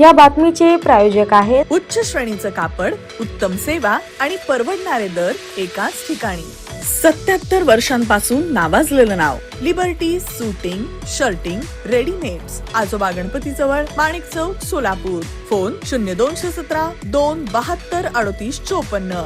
या बातमीचे प्रायोजक आहेत उच्च श्रेणीचं कापड उत्तम सेवा आणि परवडणारे दर एकाच ठिकाणी. सत्याहत्तर वर्षांपासून नावाजलेलं नाव Liberty suiting shirting readymades Ajoba Ganpati जवळ माणिक चौक सोलापूर. फोन शून्य दोनशे सतरा दोन बहात्तर अडतीस चोपन्न.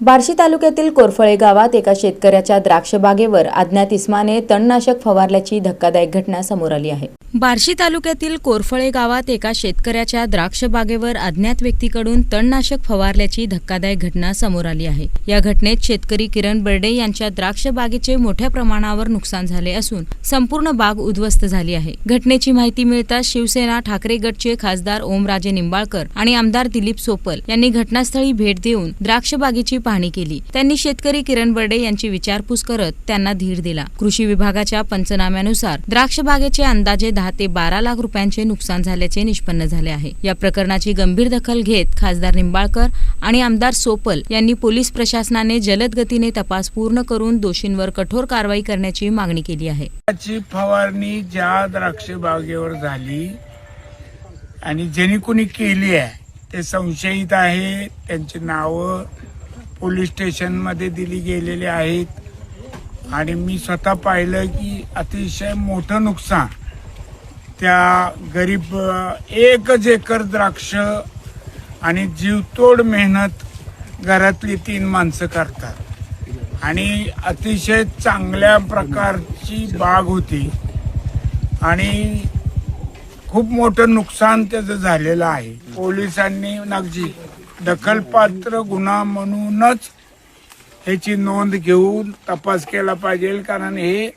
बार्शी तालुक्यातील कोरफळे गावात एका शेतकऱ्याच्या द्राक्ष बागेवर अज्ञात इस्माने तणनाशक फवारल्याची धक्कादायक घटना समोर आली आहे. बार्शी तालुक्यातील कोरफळे गावात एका शेतकऱ्याच्या द्राक्ष बागेवर अज्ञात व्यक्तीकडून तणनाशक फवारल्याची धक्कादायक घटना समोर आली आहे. या घटनेत शेतकरी किरण बर्डे यांच्या द्राक्ष बागेचे मोठ्या प्रमाणावर नुकसान झाले असून संपूर्ण बाग उद्ध्वस्त झाली आहे. घटनेची माहिती मिळताच शिवसेना ठाकरे गटचे खासदार ओमराजे निंबाळकर आणि आमदार दिलीप सोपल यांनी घटनास्थळी भेट देऊन द्राक्ष बागेची पाहणी केली. त्यांनी शेतकरी किरण बर्डे यांची विचारपूस करत त्यांना धीर दिला. कृषी विभागाच्या पंचनाम्यानुसार द्राक्ष बागेचे अंदाजे दहा ते बारा लाख रुपयांचे नुकसान झाल्याचे निष्पन्न झाले आहे. या प्रकरणाची गंभीर दखल घेत खासदार निंबाळकर आणि आमदार सोपल यांनी पोलीस प्रशासनाने जलद गतीने तपास पूर्ण करून दोषींवर कठोर कारवाई करण्याची मागणी केली आहे. फवारणी ज्या द्राक्ष बागेवर झाली आणि ज्यांनी कोणी केली आहे ते संशयित आहे. त्यांची नावं पोलीस स्टेशनमध्ये दिली गेलेली आहेत. आणि मी स्वतः पाहिलं की अतिशय मोठं नुकसान त्या गरीब एकच एकर द्राक्ष आणि जीवतोड मेहनत घरातली तीन माणसं करतात. आणि अतिशय चांगल्या प्रकारची बाग होती. आणि खूप मोठं नुकसान त्याचं झालेलं आहे. पोलिसांनी नगजी दखलपात्र गुन्हा म्हणूनच ह्याची नोंद घेऊन तपास केला पाहिजे कारण हे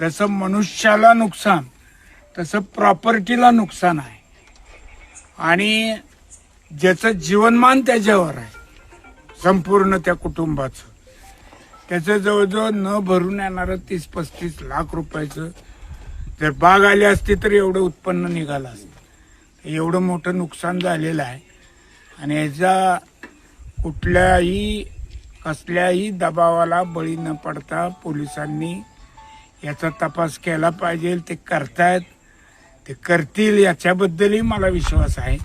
जसं मनुष्याला नुकसान तसं प्रॉपर्टीला नुकसान आहे. आणि ज्याचं जीवनमान त्याच्यावर आहे. संपूर्ण त्या कुटुंबाचं. त्याचं जवळजवळ न भरून येणारं तीस पस्तीस लाख रुपयाचं जर बाग आली असती तर एवढं उत्पन्न निघालं असतं. एवढं मोठं नुकसान झालेलं आहे. आणि याचा कुठल्याही कसल्याही दबावाला बळी न पडता पोलिसांनी याचा तपास केला पाहिजे ते करतायत. ते करतील याच्याबद्दलही मला विश्वास आहे.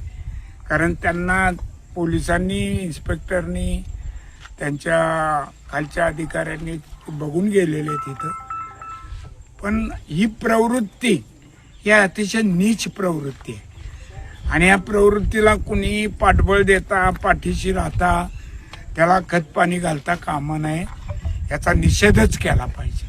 कारण त्यांना पोलिसांनी इन्स्पेक्टरनी त्यांच्या खालच्या अधिकाऱ्यांनी बघून गेलेले तिथं पण ही प्रवृत्ती ही अतिशय नीच प्रवृत्ती आहे. आणि या प्रवृत्तीला कुणी पाठबळ देता पाठीशी राहता त्याला खतपाणी घालता कामा नये याचा निषेधच केला पाहिजे.